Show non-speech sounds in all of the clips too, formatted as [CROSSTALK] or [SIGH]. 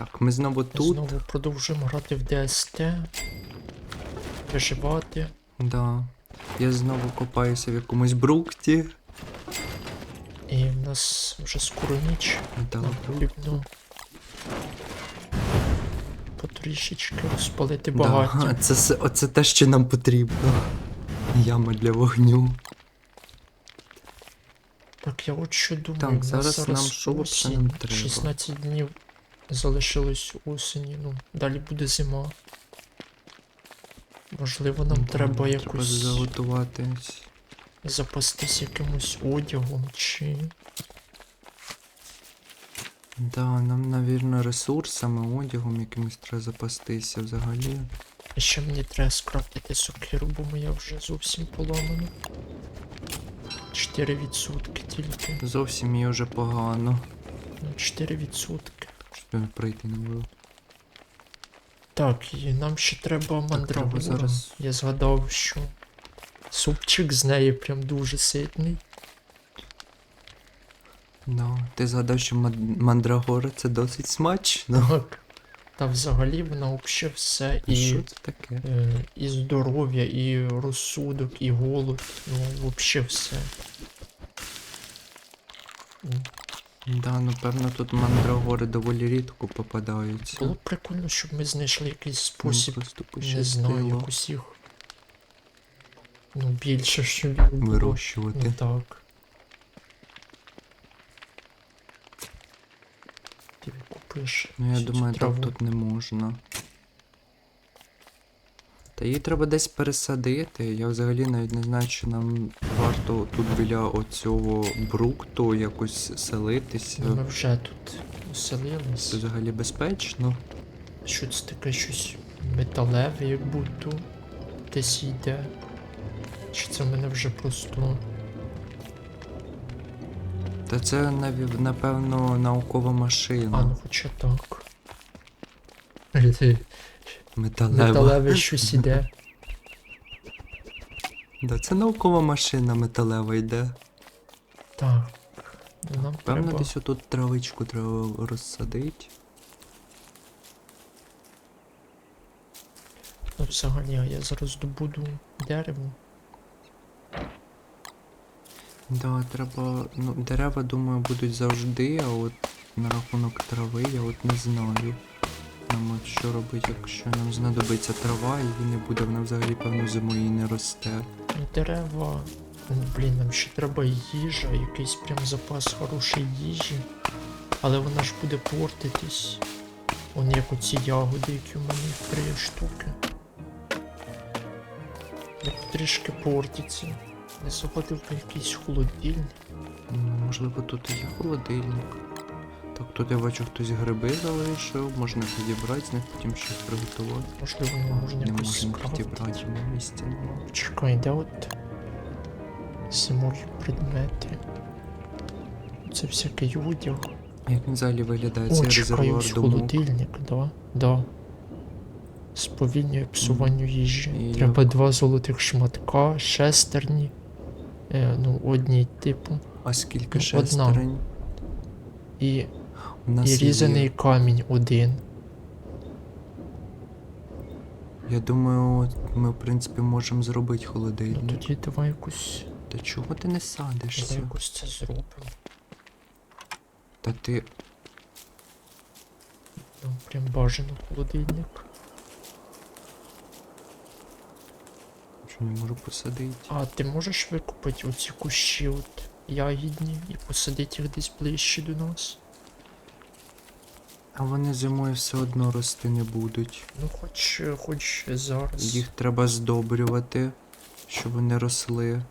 Так, ми знову тут. Знову продовжуємо грати в ДСТ. Виживати. Да. Я знову копаюся в якомусь брукті. І в нас вже скоро ніч. Нам потрібно потрішечки розпалити багаття. Да, [LAUGHS] це, оце те, що нам потрібно. Яма для вогню. Так, я от що думаю. Так, нас зараз нам що взагалі нам треба? 16 днів залишилось осені, ну, далі буде зима. Можливо, нам Да, треба Треба заготуватись. запастись якимось одягом чи. Да, нам, навірно, ресурсами, одягом якимось треба запастися взагалі. І ще мені треба скрафтити сокиру, бо моя вже зовсім поламана. 4% тільки. Зовсім їй вже погано. Ну, 4%. Щоб пройти не було. Так, і нам ще треба мандрагора. зараз- Я згадав, що супчик з неї прям дуже ситний. Да. Ти згадав, що мандрагора це досить смачно. Так. Та взагалі вона взагалі все І... і, Що це таке? е, і здоров'я, і розсудок, і голод. Ну, взагалі все. М, Да, ну певно тут мандрагори доволі рідко попадаються. Було б прикольно, щоб ми знайшли якийсь спосіб, просто не знаю, як усіх. Ну, більше, щоб вирощувати. Ну так. Ти купиш. Ну я думаю, траву. так тут не можна. Та її треба десь пересадити. Я взагалі навіть не знаю, чи нам варто тут біля оцього брукту якось селитися. Ми вже тут Це взагалі безпечно. Що це таке щось металеве, як будто десь йде. Чи це в мене вже просто. Та це напевно наукова машина. А, ну хоча так. [LAUGHS] Металева. Металеве [LAUGHS] щось іде. Да, це наукова машина металева йде. Так. Нам Певно, треба... десь отут травичку треба розсадити. Ну, взагалі, а я зараз добуду дерево. Да, треба. Ну, дерева, думаю, будуть завжди, а от на рахунок трави я от не знаю. Нам от що робити, якщо нам знадобиться трава, і не буде, вона взагалі, певно, зимою і не росте. Ну, дерева. Ну, блін, нам ще треба їжа, якийсь прям запас хорошої їжі. Але вона ж буде портитись. Вон як оці ягоди, які у мене три штуки. Як трішки портиться. Не заходив би якийсь холодильник. Ну, можливо, тут і є холодильник. Так, тут я бачу, хтось гриби залишив, можна підібрати з них, потім щось приготувати. Можливо, не можна Не якось можна скрафтити. підібрати на місці. нема. Чекай, де от зимові предмети. Це всякий одяг. Як він взагалі виглядає О, цей чекай, резервуар ось думок? холодильник, да, да. Сповільнює псуванню їжі. І Треба як? два золотих шматка, шестерні. Е, ну, одні типу. А скільки Ну, шестерень? І, нас і є. різаний камінь один. Я думаю, ми в принципі можемо зробити Ну холодильник. тоді давай якось, Та чого ти не садишся? якось це зробимо. Та ти. Ну, прям бажано холодильник. Що не можу посадити? А ти можеш викупити оці кущі от ягідні і посадити їх десь ближче до нас? А вони зимою все одно рости не будуть. Ну хоч, хоч зараз. Їх треба здобрювати, щоб вони росли.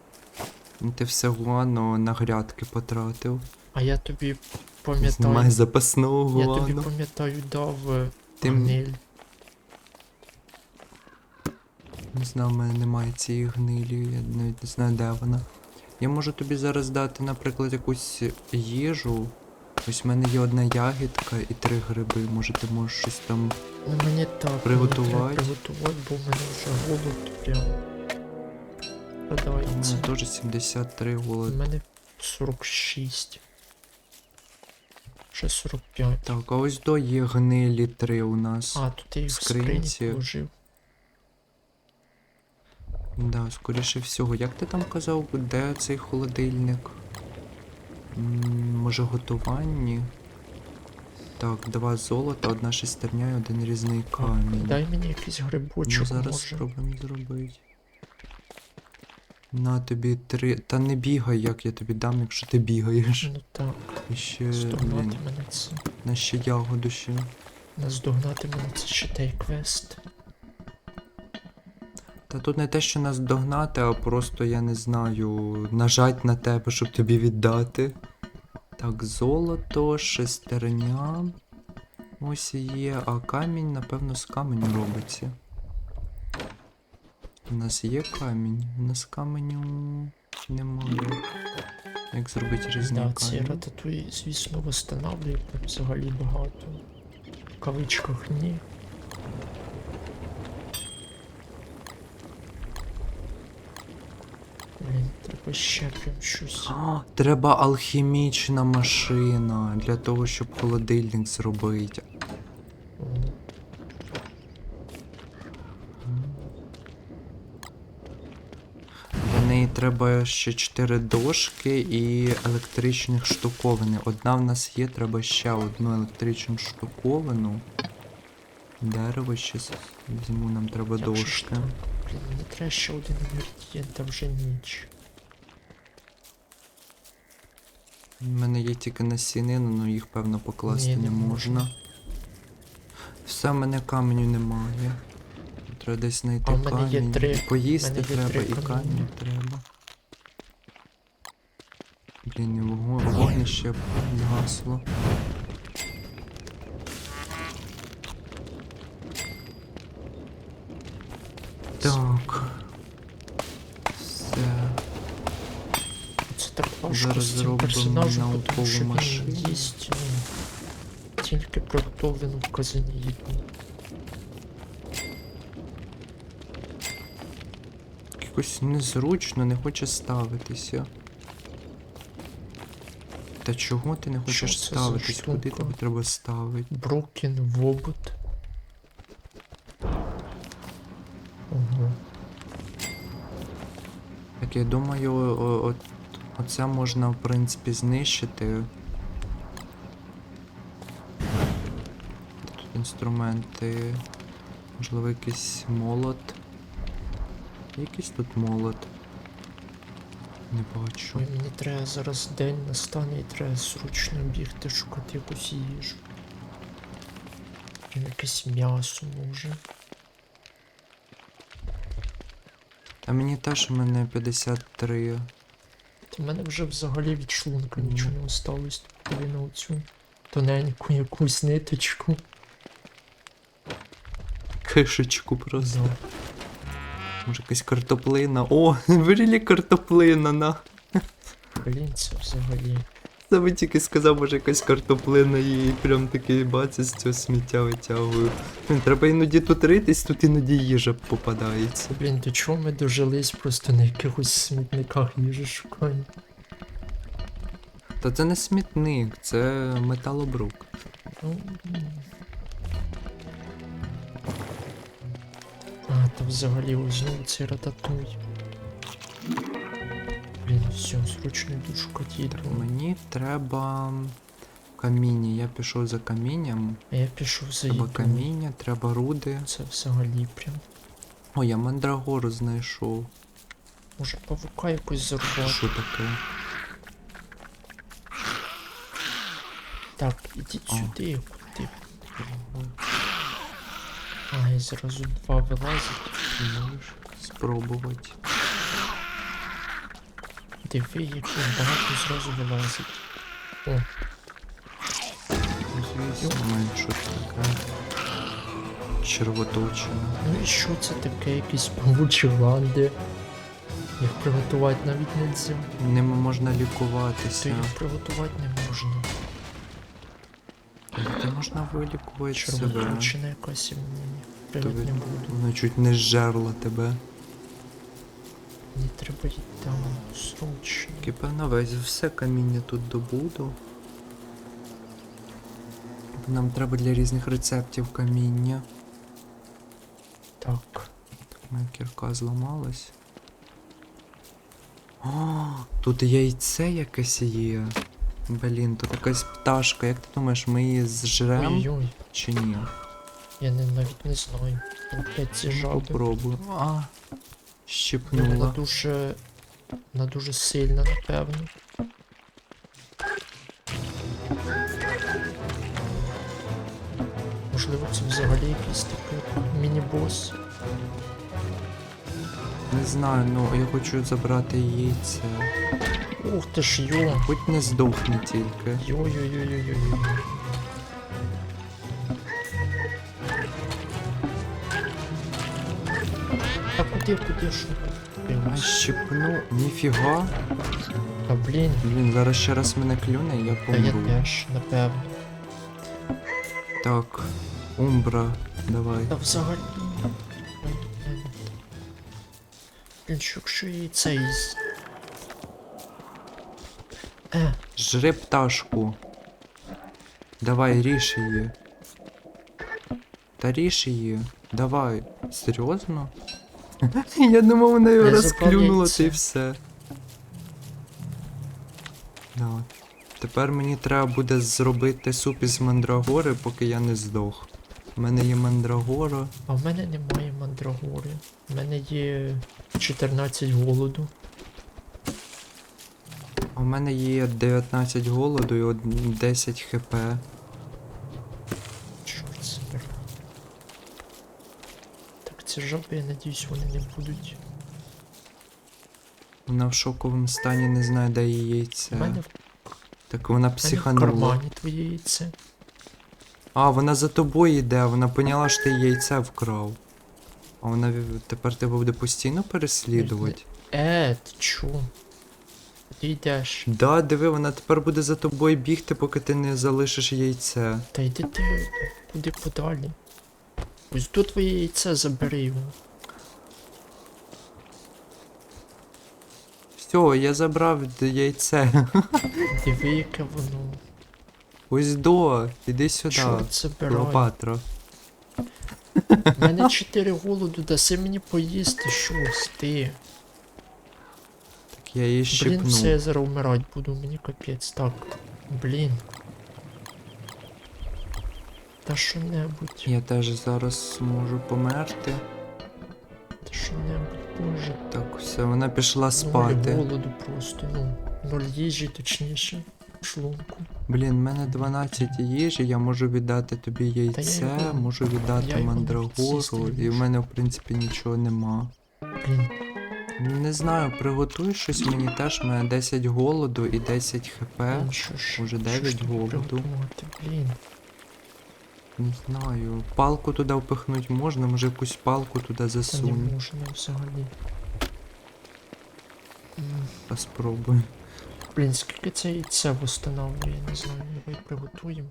Ти всього ну, на грядки потратив. А я тобі пам'ятаю. запасного Я тобі пам'ятаю дав е, Ти гниль. Не знаю, в мене немає цієї гнилі, я навіть не знаю, де вона. Я можу тобі зараз дати, наприклад, якусь їжу. Ось в мене є одна ягідка і три гриби. Може ти можеш щось там. Ну мені так мені Приготувати? треба приготувати, бо в мене вже голод прям. У мене теж 73 голод. У мене 46. Ще 45. Так, а ось до є гнилі три у нас. А, тут я їх в скринці. положив. Да, скоріше всього. Як ти там казав, де цей холодильник? Може готуванні? Так, два золота, одна шестерня і один різний камінь. Дай мені якийсь грибочок. Ну, зараз може. спробуємо зробити. На тобі три. Та не бігай, як я тобі дам, якщо ти бігаєш. Ну так, І ще, здогнати мене це. на ще ягоду ще. Наздогнати мене це ще той квест. Та тут не те, що нас догнати, а просто я не знаю, нажать на тебе, щоб тобі віддати. Так, золото, шестерня. Ось є, а камінь, напевно, з каменю робиться. У нас є камінь, у нас каменю немає. Як зробити різні камінь? рататуї, звісно, восстанавлюють там взагалі багато. В кавичках ні. Блін, треба ще прям щось. А, треба алхімічна машина для того, щоб холодильник зробити. О, Для неї треба ще 4 дошки і електричних штуковини. Одна в нас є, треба ще одну електричну штуковину. Дерево ще візьму, нам треба дошки. Блін, мені треба ще один інгредієнт, а вже ніч. У мене є тільки насінини, але їх певно покласти Ні, не не можна. Все, в мене каменю немає. Треба десь знайти А в мене камінь. три. І поїсти мене є треба, три і каміння. камінь треба. Блін, і вого- вогнище згасло. Так. Все. Це так важко з цим персонажем, тому що він їсть ну, тільки приготовлену в казані їду. Якось незручно, не хоче ставитися. Та чого ти не хочеш ставитись? Куди тобі треба ставити? Брокен вобут. Так я думаю, о- оце можна в принципі знищити. Тут інструменти. Можливо, якийсь молот. Якийсь тут молот. Не бачу. Мені треба зараз день настане і треба зручно бігти шукати якусь їжу. Якесь м'ясо може. А мені теж у мене 53. У мене вже взагалі від шлунка нічого не осталось. Диви на оцю тоненьку якусь ниточку. Кишечку просто. Да. Може якась картоплина. О, [LAUGHS] вирілі картоплина на. Блін, це взагалі. Це ви тільки сказав, може якась картоплина і прям такий бац з цього сміття витягую. Треба іноді тут ритись, тут іноді їжа попадається. Блін, до чого ми дожились просто на якихось смітниках їжі шукаємо. Та це не смітник, це металобрук. Ну. А, та взагалі ось знову цей рататуй. Все, зручно йду шукати їду. Мені треба каміння. Я пішов за камінням. А я пішов за Треба їду. каміння, треба руди. Це взагалі прям. О, я мандрагору знайшов. Може павука якось зарубати. Що таке? Так, ідіть О. сюди, куди. А, і зразу два вилазять. Можеш спробувати. Диви, як їх багато зразу вилазить. О, Звісно, це таке. Червоточина. ну і що це таке? Якісь павучі ланди. Їх приготувати навіть не можна. Ними можна То лікуватися. їх приготувати не можна. Де можна вилікувати себе? Червоточина якась і мені привід Тобі- не буду. Вона чуть не зжерла тебе. Мені треба йти там срочно. Певно весь все каміння тут добуду. Нам треба для різних рецептів каміння. Так. Моя кірка зламалась. О, тут яйце якесь є. Блін, тут якась пташка. Як ти думаєш, ми її зжрем Ой-ой, чи ні? я не, навіть не знаю. Опять ці жаби. Попробую. А, Ну, Вона дуже. Вона дуже сильна, напевно. Можливо, це взагалі якийсь такий міні-бос. Не знаю, ну я хочу забрати яйце. Ух ти ж йо! Будь не здохне тільки. Йо-йо-йо-йо-йо. А куди, куди що? Щепну. Ніфіга. Та блін, Блін, зараз ще раз мене клюне, я та я помру. теж, напевно. Так, Умбра, давай. Та взагалі. Блін. Що якщо і цей. з- Е, Жри пташку. Давай, ріж її. Та ріж її. Давай. Серйозно? Я думав, вона його Я розклюнула, та й все. Да. Тепер мені треба буде зробити суп із мандрагори, поки я не здох. У мене є мандрагора. а в мене немає мандрагори. У мене є 14 голоду. А в мене є 19 голоду і од- 10 хп. Чорт забирай. Так, ці я надіюсь, вони не будуть. Вона в шоковому стані не знає, де її яйце. У мене в, Так вона мене в психанула. кармані твоє яйце. А, вона за тобою йде, вона поняла, що ти яйце вкрав. А вона тепер тебе буде постійно переслідувати. Е, ти чо? Ти йдеш. Да, диви, вона тепер буде за тобою бігти, поки ти не залишиш яйце. Та йди ти куди подалі. Ось тут твоє яйце забери його. Все, я забрав яйце. [LAUGHS] Диви, яке воно. Ось до, іди сюди. Чорт забирай. Клеопатра. У мене 4 голоду, даси мені поїсти щось, ти. Так я її Блін, все, щипну. я зараз вмирать буду, мені капець. Так. Блін. Та що-небудь. Я теж зараз можу померти. Та що-небудь, боже. Так, все, вона пішла Нуль спати. голоду просто, ну. Нуль їжі, точніше. Шлунку. Блін, в мене 12 їжі, я можу віддати тобі яйце, його- можу віддати я мандрагору, і в мене в принципі нічого нема. Блін. Не знаю, приготуй щось мені теж, в мене 10 голоду і 10 хп. блін, що Уже що 9 ж голоду. Блін. Не знаю. Палку туди впихнуть можна, може якусь палку туди Та не засунь. можна взагалі. М, Та спробуй. Блін, скільки це яйце встановлює, я не знаю, давай приготуємо.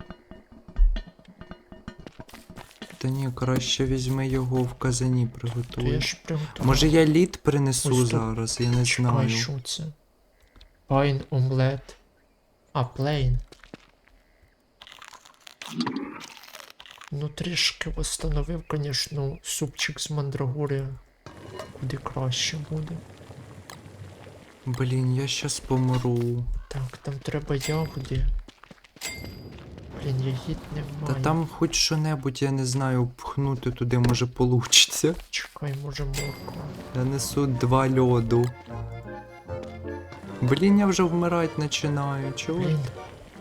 Та ні, краще візьми його в казані То я приготуй. ж приготував. Може я лід принесу Ось тут. зараз, я не Чекай, знаю. що це? Пайн омлет. А, плейн. Ну трішки восстановив, звісно, супчик з мандрагори куди краще буде. Блін, я щас помру. Так, там треба ягоди. Блін, ягід немає. Та там хоч що-небудь, я не знаю, пхнути туди може получиться. Чекай, може морква. Я несу два льоду. Блін, я вже вмирати починаю, чого? Блін,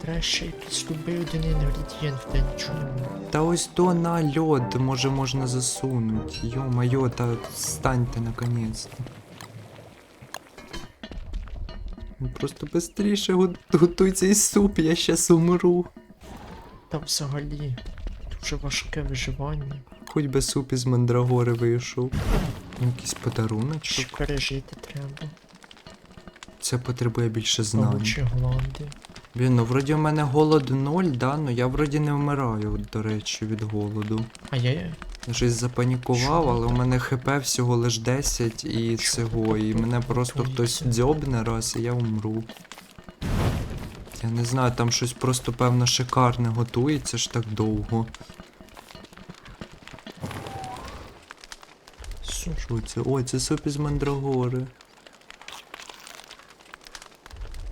треба ще якийсь любий один інгредієнт, де нічого немає. Та ось то на льод, може можна засунути. Йо-майо, та станьте наконець. Ну, Просто быстріше готуй цей суп, я щас умру. Та взагалі, дуже важке виживання. Хоч би суп із мандрагори вийшов. Якийсь Ще пережити треба. Це потребує більше знань. Павучі гланди. Блін, ну вроді у мене голод ноль, да, ну я вроді не вмираю, до речі, від голоду. А я Я щось запанікував, але у мене хп всього лиш 10 і цього, і мене просто хтось дзьобне раз, і я умру. Я не знаю, там щось просто певно шикарне готується ж так довго. Що це? Ой, це суп із мандрагори.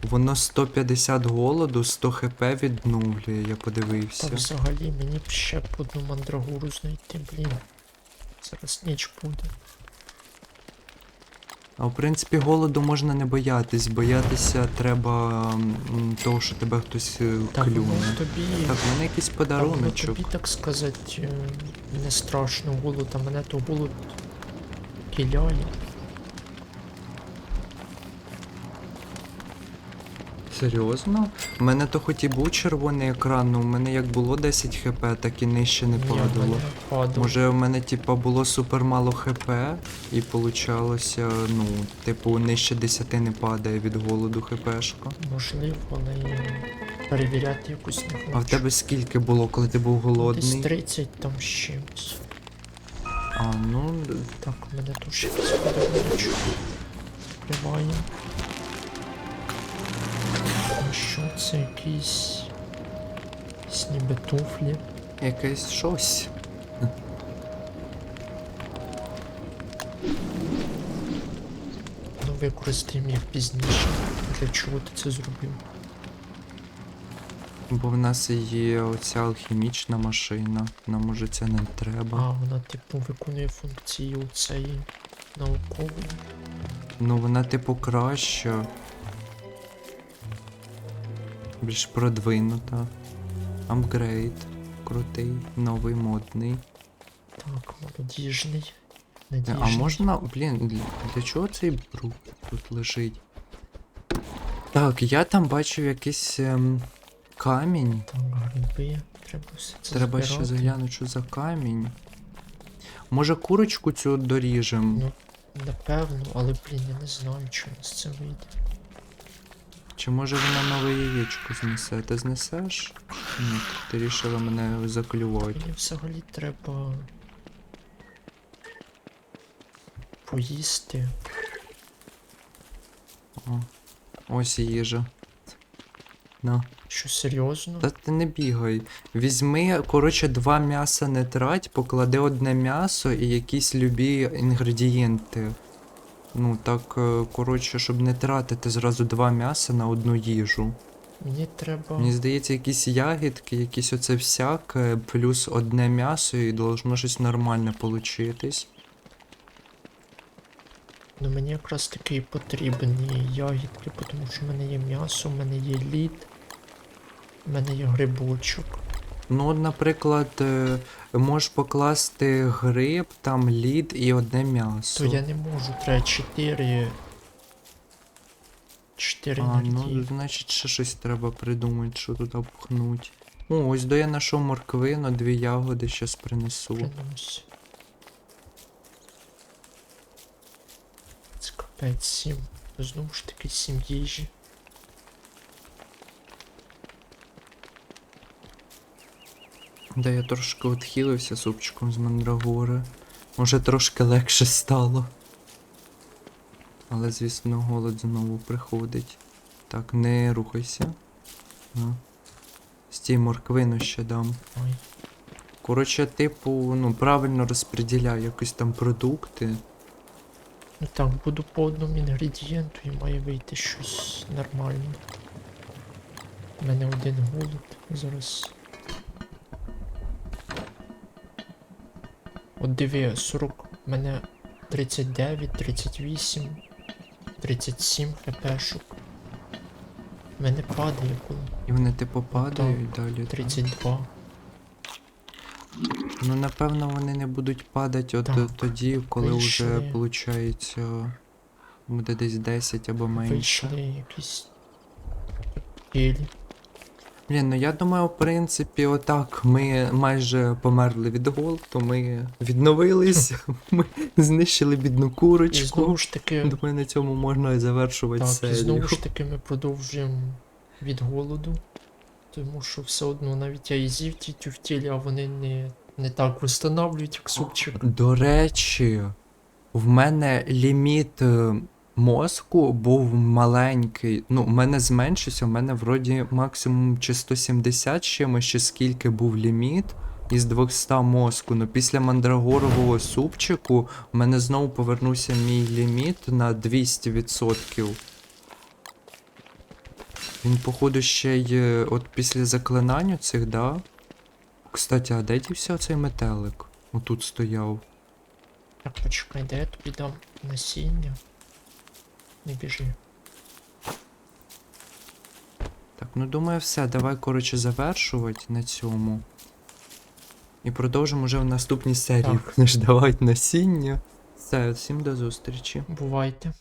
Воно 150 голоду, 100 хп відновлює, я подивився. Та взагалі мені б ще б одну мандрагуру знайти, блін. Зараз ніч буде. А в принципі, голоду можна не боятись. Боятися треба м, того, що тебе хтось е, Та воно клюне. тобі. Так, в мене якийсь та воно подаруночок. тобі, так сказати, е, не страшно голод, а мене то голод киляє. Серйозно? У мене то хоч і був червоний екран, але у мене як було 10 хп, так і нижче не падало. Може, в мене, типа, було супер мало хп, і получалося, ну, типу, нижче 10 не падає від голоду хпшка. Можливо, але перевіряти якось не хочу. А в тебе скільки було, коли ти був Десь голодний? 30 там з чимось. А, ну, Так, у мене тут ще якийсь подаруночок. Що це якісь. Якісь ніби туфлі. якесь щось. Ну використаємо їх пізніше. Для чого ти це зробив? Бо в нас є оця алхімічна машина. Нам уже це не треба. А, вона типу виконує функцію цієї наукової. Ну, вона, типу, краща. Більш продвинута. Апгрейд. Крутий, новий, модний. Так, молодіжний. Надіжний. А можна, блін, для, чого цей брук тут лежить? Так, я там бачив якийсь ем, камінь. Так, гриби. Треба все це Треба ще заглянути, що за камінь. Може курочку цю доріжем? Ну, напевно, але блін, я не знаю, у нас це вийде. Чи може вона нове яєчко знесе? Ти знесеш? Ні, ти рішила мене заклювати. Мені взагалі треба поїсти. О, ось їжа. На. Що серйозно? Та ти не бігай. Візьми, коротше, два м'яса не трать, поклади одне м'ясо і якісь любі інгредієнти. Ну так, е, коротше, щоб не тратити зразу два м'яса на одну їжу. Мені треба. Мені здається, якісь ягідки, якісь оце всяке, плюс одне м'ясо і должно щось нормальне получитись. Ну мені якраз таки і потрібні ягідки, тому що в мене є м'ясо, в мене є лід, в мене є грибочок. Ну, от, наприклад, е, можеш покласти гриб, там лід і одне м'ясо. То я не можу, треба 4. 4 А, ну, енергії. значить, ще щось треба придумати, що тут обхнуть. О, ось до я знайшов морквину, дві ягоди щас принесу. Принось. Це капець 7. Знову ж таки 7 їжі. Да, я трошки відхилився супчиком з мандрагори. Може трошки легше стало. Але, звісно, голод знову приходить. Так, не рухайся. На. Стій морквину ще дам. Ой. Коротше, типу, ну, правильно розподіляй якісь там продукти. Ну так, буду по одному інгредієнту і має вийти щось нормальне. У мене один голод. Зараз. От диви, 40. У мене 39, 38, 37 хпшок. У мене падає коли. І вони типу падають далі. 32. Ну, напевно, вони не будуть падати от Так, тоді, коли вже, виходить, буде десь 10 або менше. Вийшли якісь. Гелі. Блін, ну я думаю, в принципі, отак ми майже померли від голоду, ми відновились, [LAUGHS] ми знищили бідну І курочку. знову ж таки. Думаю, на цьому можна і завершувати Так, і знову ж таки ми продовжуємо від голоду. Тому що все одно навіть я і з'їв ті тюфтілі, а вони не, не так встановлюють, як супчик. До речі, в мене ліміт е, мозку був маленький. Ну, у мене зменшився, у мене вроді максимум чи 170 з чимось, чи скільки був ліміт із 200 мозку. Ну після мандрагорового супчику у мене знову повернувся мій ліміт на 200%. Він, походу, ще й е, от після заклинань цих, да? Кстати, а де дівся цей метелик? Отут стояв. Так, почекай, де я тобі дам насіння? Не біжи. Так, ну думаю, все, давай, коротше, завершувати на цьому. І продовжимо вже в наступній серії. Так. Будеш насіння. Все, всім до зустрічі. Бувайте.